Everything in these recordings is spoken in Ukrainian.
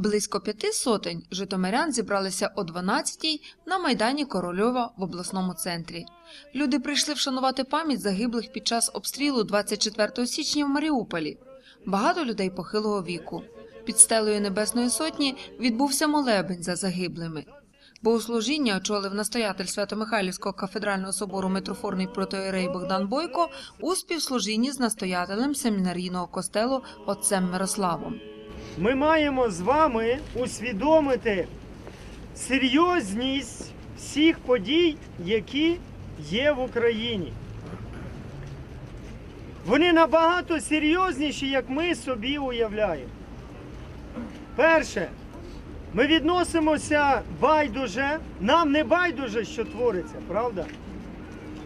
Близько п'яти сотень житомирян зібралися о 12-й на майдані Корольова в обласному центрі. Люди прийшли вшанувати пам'ять загиблих під час обстрілу 24 січня в Маріуполі. Багато людей похилого віку. Під стелею Небесної Сотні відбувся молебень за загиблими. Богослужіння очолив настоятель Свято-Михайлівського кафедрального собору митрофорний протоєрей Богдан Бойко у співслужінні з настоятелем семінарійного костелу отцем Мирославом. Ми маємо з вами усвідомити серйозність всіх подій, які є в Україні. Вони набагато серйозніші, як ми собі уявляємо. Перше, ми відносимося байдуже, нам не байдуже, що твориться, правда?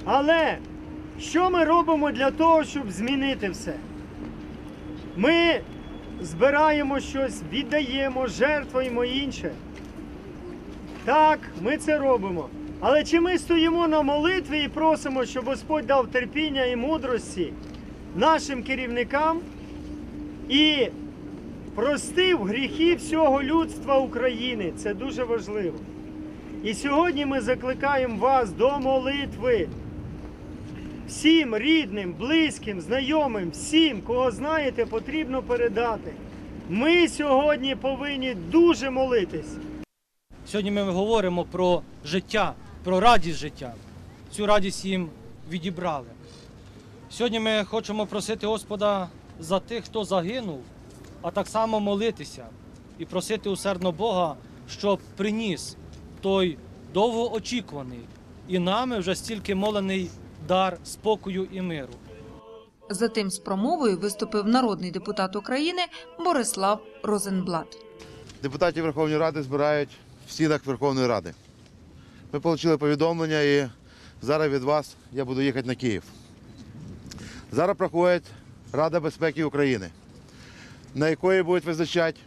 Але що ми робимо для того, щоб змінити все? Ми збираємо щось, віддаємо, жертвуємо інше. Так, ми це робимо. Але чи ми стоїмо на молитві і просимо, щоб Господь дав терпіння і мудрості нашим керівникам і простив гріхи всього людства України? Це дуже важливо. І сьогодні ми закликаємо вас до молитви. Всім рідним, близьким, знайомим, всім, кого знаєте, потрібно передати. Ми сьогодні повинні дуже молитись. Сьогодні ми говоримо про життя, про радість життя. Цю радість їм відібрали. Сьогодні ми хочемо просити Господа за тих, хто загинув, а так само молитися і просити усердно Бога, щоб приніс той довгоочікуваний і нами вже стільки молений дар спокою і миру. Затим з промовою виступив народний депутат України Борислав Розенблат. депутатів Верховної Ради збирають в стінах Верховної Ради. Ми отримали повідомлення і зараз від вас я буду їхати на Київ. Зараз проходить Рада безпеки України, на якої будуть визначати,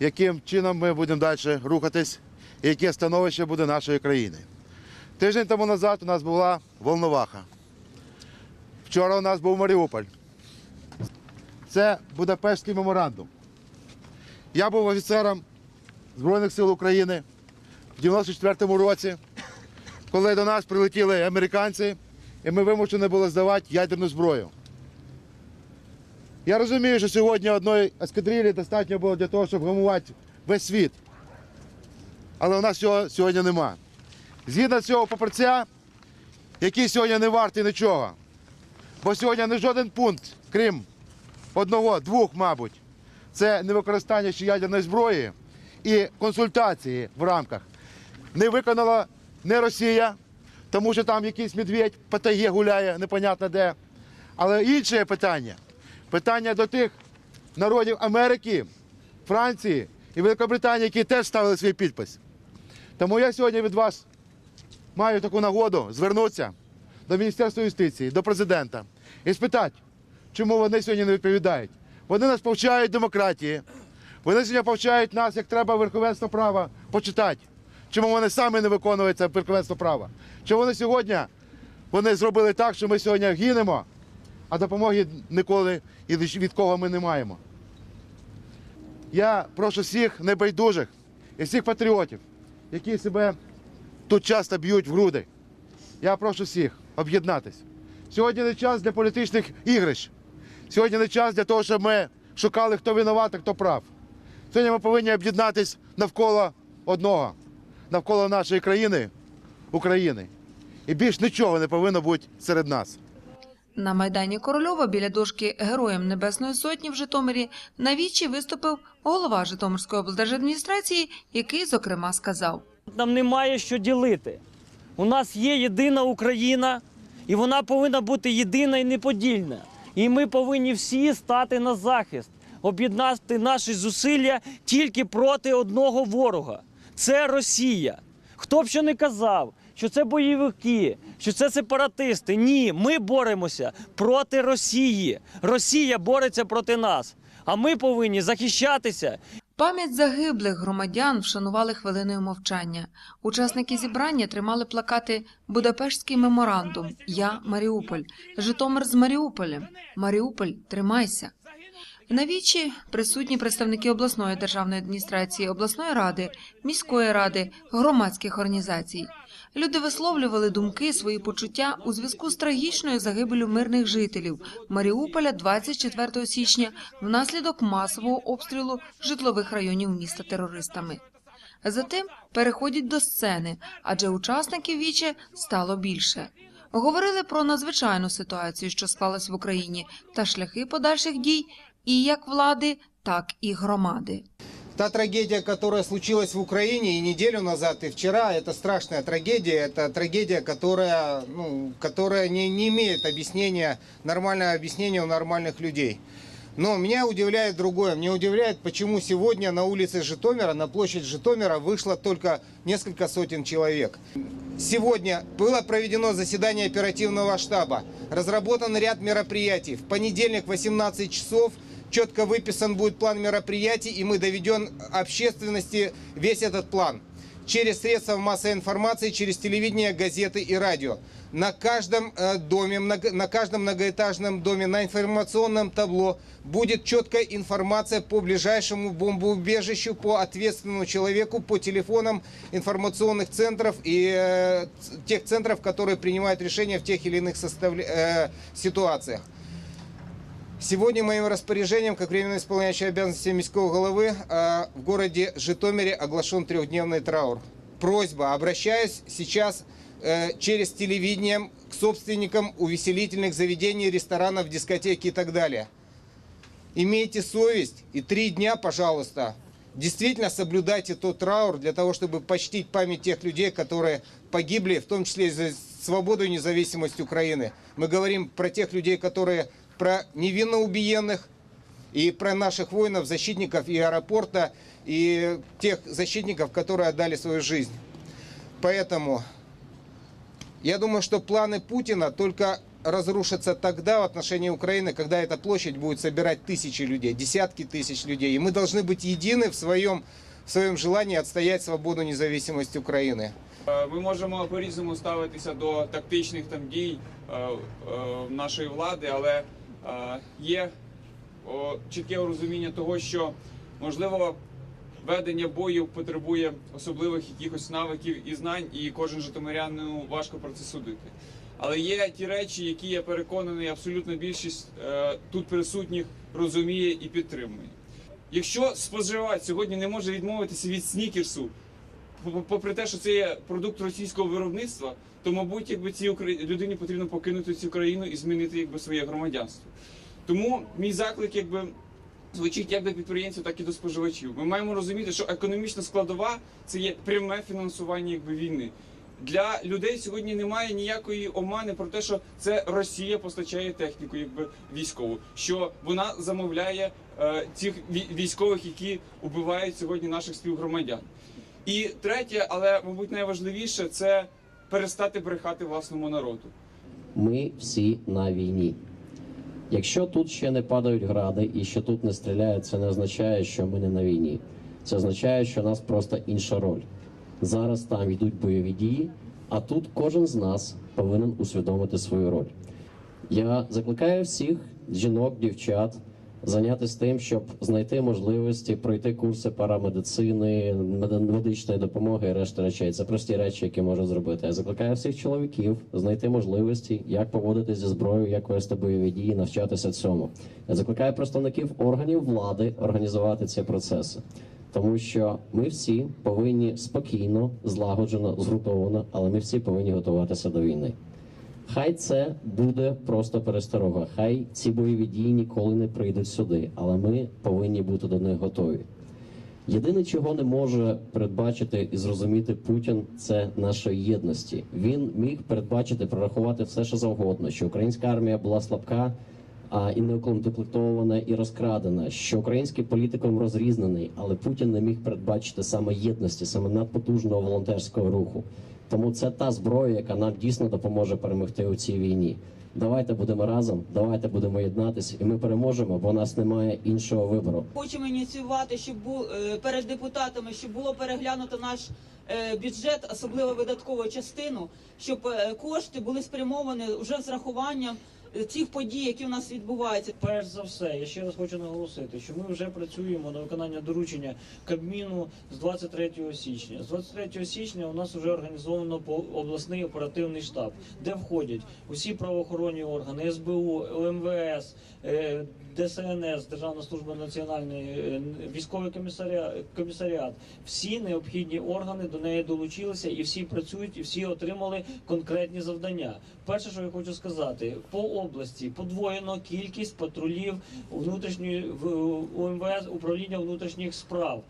яким чином ми будемо далі рухатись і яке становище буде нашої країни. Тиждень тому назад у нас була Волноваха. Вчора у нас був Маріуполь. Це Будапештський меморандум. Я був офіцером Збройних сил України в 94-му році, коли до нас прилетіли американці, і ми вимушені були здавати ядерну зброю. Я розумію, що сьогодні одної ескадрилі достатньо було для того, щоб гамувати весь світ. Але у нас цього сьогодні нема. Згідно цього папірця, який сьогодні не вартий нічого. Бо сьогодні не жоден пункт, крім одного, двох, мабуть, це невикористання ще ядерної зброї і консультації в рамках. Не виконала не Росія, тому що там якийсь медведь по гуляє, непонятно де. Але інше питання. Питання до тих народів Америки, Франції і Великобританії, які теж ставили свій підпис. Тому я сьогодні від вас маю таку нагоду звернутися до Міністерства юстиції, до президента і спитати, чому вони сьогодні не відповідають. Вони нас повчають демократії. Вони сьогодні повчають нас, як треба верховенство права почитати. Чому вони самі не виконують це верховенство права? Чому вони сьогодні вони зробили так, що ми сьогодні гинемо, а допомоги ніколи і від кого ми не маємо. Я прошу всіх небайдужих і всіх патріотів, які себе тут часто б'ють в груди. Я прошу всіх об'єднатись. Сьогодні не час для політичних ігрищ. Сьогодні не час для того, щоб ми шукали, хто винуватий, хто прав. Сьогодні ми повинні об'єднатись навколо одного, навколо нашої країни, України. І більш нічого не повинно бути серед нас. На майдані Корольова біля дошки Героям Небесної Сотні в Житомирі на вічі виступив голова Житомирської облдержадміністрації, який, зокрема, сказав. Нам немає що ділити. У нас є єдина Україна, і вона повинна бути єдина і неподільна. І ми повинні всі стати на захист, об'єднати наші зусилля тільки проти одного ворога. Це Росія. Хто б що не казав, що це бойовики, що це сепаратисти. Ні, ми боремося проти Росії. Росія бореться проти нас. А ми повинні захищатися Пам'ять загиблих громадян вшанували хвилиною мовчання. Учасники зібрання тримали плакати Будапештський меморандум Я Маріуполь, Житомир з Маріуполем. Маріуполь, тримайся. На вічі присутні представники обласної державної адміністрації, обласної ради, міської ради, громадських організацій. Люди висловлювали думки, свої почуття у зв'язку з трагічною загибелю мирних жителів Маріуполя 24 січня внаслідок масового обстрілу житлових районів міста терористами. Затим переходять до сцени, адже учасників віче стало більше. Говорили про надзвичайну ситуацію, що склалась в Україні, та шляхи подальших дій і як влади, так і громади. Та трагедия, которая случилась в Украине и неделю назад, и вчера, это страшная трагедия. Это трагедия, которая, ну, которая не, не имеет объяснения, нормального объяснения у нормальных людей. Но меня удивляет другое. Меня удивляет, почему сегодня на улице Житомира, на площадь Житомира вышло только несколько сотен человек. Сегодня было проведено заседание оперативного штаба. Разработан ряд мероприятий. В понедельник в 18 часов четко выписан будет план мероприятий, и мы доведем общественности весь этот план. Через средства массовой информации, через телевидение, газеты и радио. На каждом э, доме, на каждом многоэтажном доме, на информационном табло будет четкая информация по ближайшему бомбоубежищу, по ответственному человеку, по телефонам информационных центров и э, тех центров, которые принимают решения в тех или иных составля- э, ситуациях. Сегодня моим распоряжением, как временно исполняющий обязанности міського головы, э, в городе Житомире оглашен трехдневный траур. Просьба, обращаюсь сейчас э, через телевидение к собственникам увеселительных заведений, ресторанов, дискотек и так далее. Имейте совесть и три дня, пожалуйста, действительно соблюдайте тот траур для того, чтобы почтить память тех людей, которые погибли, в том числе за свободу и независимость Украины. Мы говорим про тех людей, которые про невинно убиенных и про наших воинов, защитников и аэропорта, и тех защитников, которые отдали свою жизнь. Поэтому я думаю, что планы Путина только разрушатся тогда в отношении Украины, когда эта площадь будет собирать тысячи людей, десятки тысяч людей. И мы должны быть едины в своем, в своем желании отстоять свободу и независимость Украины. Е, Ми можемо по-різному ставитися до тактичних там дій е, е, нашої влади, але е, є чітке розуміння того, що можливо ведення бою потребує особливих якихось навиків і знань, і кожен житомирянину важко про це судити. Але є ті речі, які я переконаний, абсолютна більшість е, тут присутніх розуміє і підтримує. Якщо споживач сьогодні не може відмовитися від снікерсу, попри те, що це є продукт російського виробництва, то мабуть, якби цій людині потрібно покинути цю країну і змінити якби своє громадянство. Тому мій заклик, якби. Звучить як до підприємців, так і до споживачів. Ми маємо розуміти, що економічна складова це є пряме фінансування якби війни. Для людей сьогодні немає ніякої омани про те, що це Росія постачає техніку, якби військову, що вона замовляє е, цих військових, які убивають сьогодні наших співгромадян. І третє, але мабуть найважливіше, це перестати брехати власному народу. Ми всі на війні. Якщо тут ще не падають гради і що тут не стріляють, це не означає, що ми не на війні. Це означає, що у нас просто інша роль. Зараз там йдуть бойові дії, а тут кожен з нас повинен усвідомити свою роль. Я закликаю всіх жінок, дівчат зайнятися тим, щоб знайти можливості пройти курси парамедицини, меди- медичної допомоги і решта речей. Це прості речі, які можна зробити. Я закликаю всіх чоловіків знайти можливості, як поводитися зі зброєю, як вести бойові дії, навчатися цьому. Я закликаю представників органів влади організувати ці процеси. Тому що ми всі повинні спокійно, злагоджено, згуртовано, але ми всі повинні готуватися до війни. Хай це буде просто пересторога. Хай ці бойові дії ніколи не прийдуть сюди, але ми повинні бути до них готові. Єдине, чого не може передбачити і зрозуміти Путін, це нашої єдності. Він міг передбачити, прорахувати все, що завгодно, що українська армія була слабка. А і неукомплектована і розкрадена, що український політиком розрізнений, але Путін не міг передбачити саме єдності, саме надпотужного волонтерського руху. Тому це та зброя, яка нам дійсно допоможе перемогти у цій війні. Давайте будемо разом, давайте будемо єднатися, і ми переможемо, бо у нас немає іншого вибору. Хочемо ініціювати, щоб бу- е, перед депутатами, щоб було переглянуто наш е, бюджет, особливо видаткову частину, щоб е, кошти були спрямовані вже з рахуванням цих подій, які у нас відбуваються. Перш за все, я ще раз хочу наголосити, що ми вже працюємо на виконання доручення Кабміну з 23 січня. З 23 січня у нас вже організовано обласний оперативний штаб, де входять усі правоохоронні органи, СБУ, ОМВС, е, ДСНС, Державна служба національної, е, військовий комісаріат. Всі необхідні органи до неї долучилися і всі працюють, і всі отримали конкретні завдання. Перше, що я хочу сказати, по області подвоєно кількість патрулів внутрішньої УМВС управління внутрішніх справ.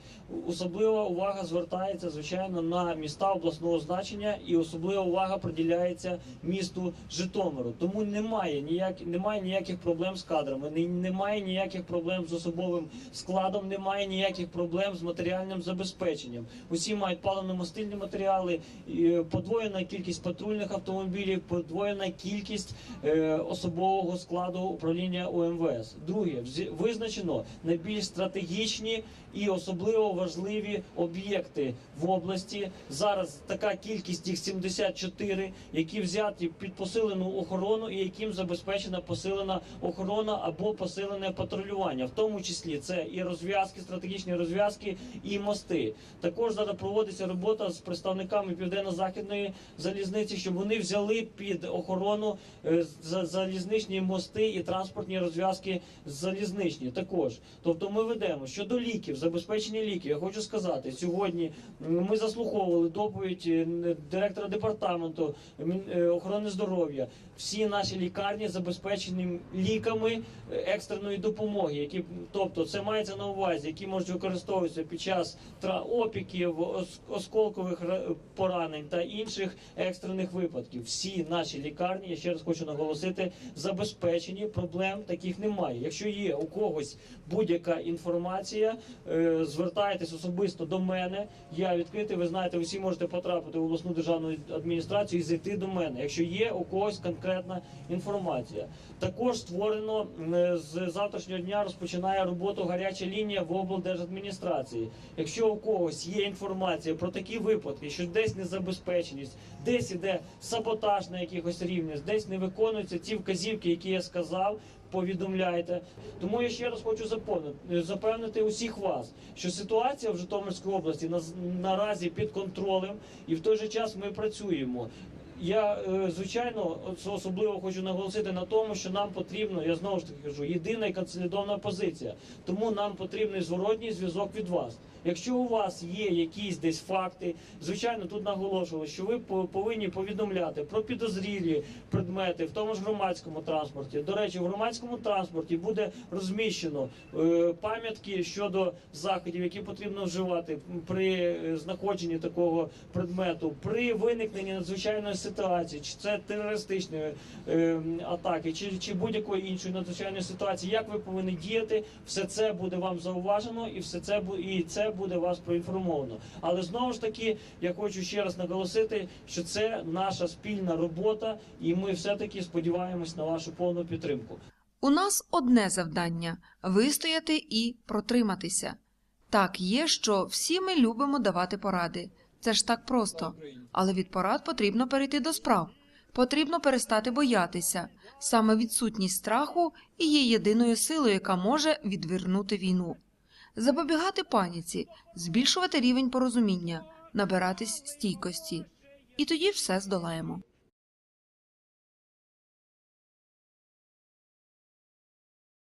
Особлива увага звертається звичайно на міста обласного значення, і особлива увага приділяється місту Житомиру. Тому немає ніяк немає ніяких проблем з кадрами, немає ніяких проблем з особовим складом, немає ніяких проблем з матеріальним забезпеченням. Усі мають паливно-мастильні матеріали, е, подвоєна кількість патрульних автомобілів, подвоєна кількість е, особового складу управління УМВС. Друге, визначено найбільш стратегічні і особливо важливі об'єкти в області. Зараз така кількість їх 74, які взяті під посилену охорону і яким забезпечена посилена охорона або посилене патрулювання, в тому числі це і розв'язки, стратегічні розв'язки, і мости. Також зараз проводиться робота з представниками південно-західної залізниці, щоб вони взяли під охорону е, за- залізничні мости і транспортні розв'язки залізничні. Також, тобто, ми ведемо щодо ліків, забезпечення ліків. Я хочу сказати, сьогодні ми заслуховували доповідь е, директора департаменту е, охорони здоров'я. Всі наші лікарні забезпечені ліками е, екстреної допомоги, які тобто це мається на увазі, які можуть використовуватися під час опіків, осколкових поранень та інших екстрених випадків. Всі наші лікарні, я ще раз хочу наголосити, забезпечені. Проблем таких немає. Якщо є у когось будь-яка інформація, е, звертайтесь особисто до мене. Я відкритий. Ви знаєте, ви всі можете потрапити в обласну державну адміністрацію і зайти до мене. Якщо є у когось конкретна інформація, також створено е, з завтрашнього дня розпочинає роботу гаряча лінія в облдержадміністрації. Якщо у когось є інформація про такі випадки, що десь незабезпеченість, десь іде саботаж на якихось рівнях, десь не виконуються ці вказівки, які я сказав. Повідомляйте, тому я ще раз хочу запевнити, запевнити усіх вас, що ситуація в Житомирській області на, наразі під контролем, і в той же час ми працюємо. Я е, звичайно особливо хочу наголосити на тому, що нам потрібно, я знову ж таки кажу, єдина і консолідована позиція. Тому нам потрібний зворотній зв'язок від вас. Якщо у вас є якісь десь факти, звичайно, тут наголошували, що ви по- повинні повідомляти про підозрілі предмети в тому ж громадському транспорті. До речі, в громадському транспорті буде розміщено е, пам'ятки щодо заходів, які потрібно вживати при е, знаходженні такого предмету, при виникненні надзвичайної ситуації, чи це терористичної е, атаки, чи, чи будь-якої іншої надзвичайної ситуації, як ви повинні діяти, все це буде вам зауважено, і все це і це буде вас проінформовано. Але знову ж таки, я хочу ще раз наголосити, що це наша спільна робота, і ми все таки сподіваємось на вашу повну підтримку. У нас одне завдання вистояти і протриматися. Так є, що всі ми любимо давати поради. Це ж так просто. Але від порад потрібно перейти до справ. Потрібно перестати боятися. Саме відсутність страху і є єдиною силою, яка може відвернути війну. Запобігати паніці, збільшувати рівень порозуміння, набиратись стійкості. І тоді все здолаємо.